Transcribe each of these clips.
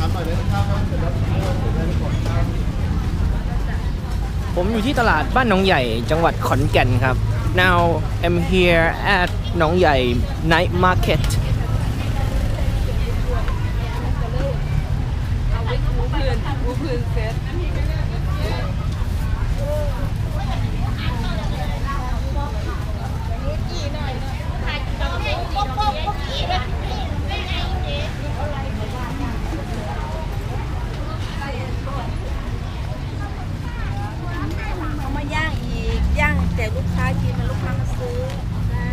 เลยเรียกหน่อยได้นะครับเสร็จแล้วเสร็จแล้วกดครับผมอยู่ที่ตลาดบ้านหนองใหญ่จังหวัดขอนแก่นครับ now I'm here at หนองใหญ่ night market เอามาย่างอีก ย่างแต่ลูกค้ากินมันลูกค้ามาซื้ออ่า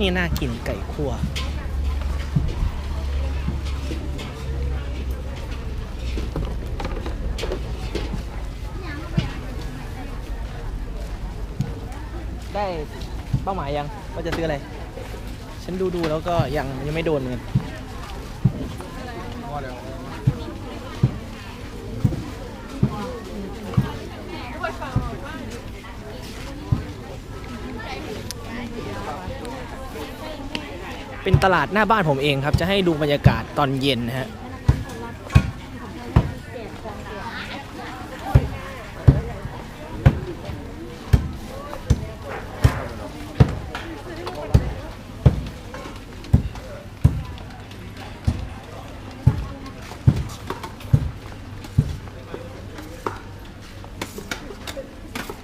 นี่น่ากินไก่คั่วได้เป้าหมายยังว่าจะซื้ออะไร ฉันดูดูแล้วก็ยังยังไม่โดนเหมือนกัน เป็นตลาดหน้าบ้านผมเองครับ จะให้ดูบรรยากาศตอนเย็นนะฮะ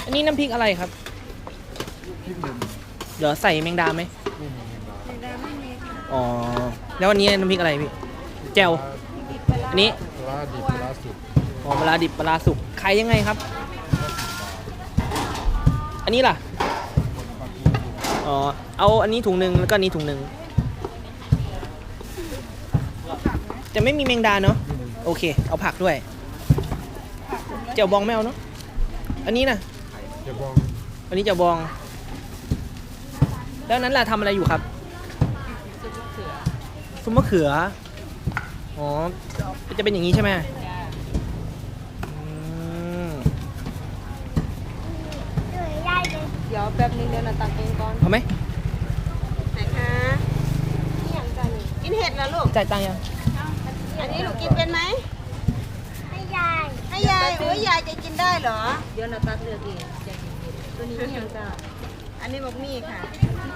อันนี้น้ำพริกอะไรครับ เดี๋ยวใส่แมงดาไหม อ๋อ แล้ววันนี้น้ำพริกอะไรพี่ แจ่ว อันนี้ ปลาดิบปลาสุกอ๋อปลาร้าดิบปลาร้าสุกขายยังไงครับ อันนี้ล่ะ อ๋อ เอาอันนี้ถุงหนึ่งแล้วก็อันนี้ถุงหนึ่ง จะไม่มีแมงดาเนาะ โอเค เอาผักด้วย เจียวบองไม่เอาเนาะ อันนี้นะจะบอง อันนี้เจียวบอง แล้วอันนั้นล่ะทำอะไรอยู่ครับ ซุปมะเขือ อ๋อ จะเป็นอย่างนี้ใช่ไหมอืมเดี๋ยวแป๊บนึงเดี๋ยวเราตักเองก่อนเอาไหมไหนคะนี่อย่างจ้านี่กินเห็ดเหรอลูก จ่ายตังค์ยัง อันนี้หนูกินเป็นไหม ให้ยาย ให้ยาย โอ้ยยายจะกินได้เหรอ เดี๋ยวเราตักเลือกเองจะกินเห็ดตัวนี้อย่างจ้าอันนี้บะหมี่ค่ะ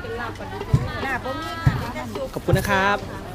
เป็นลาบปลาดุกลาบบะหมี่ค่ะนี่ก็สุกขอบคุณนะครับค่ะ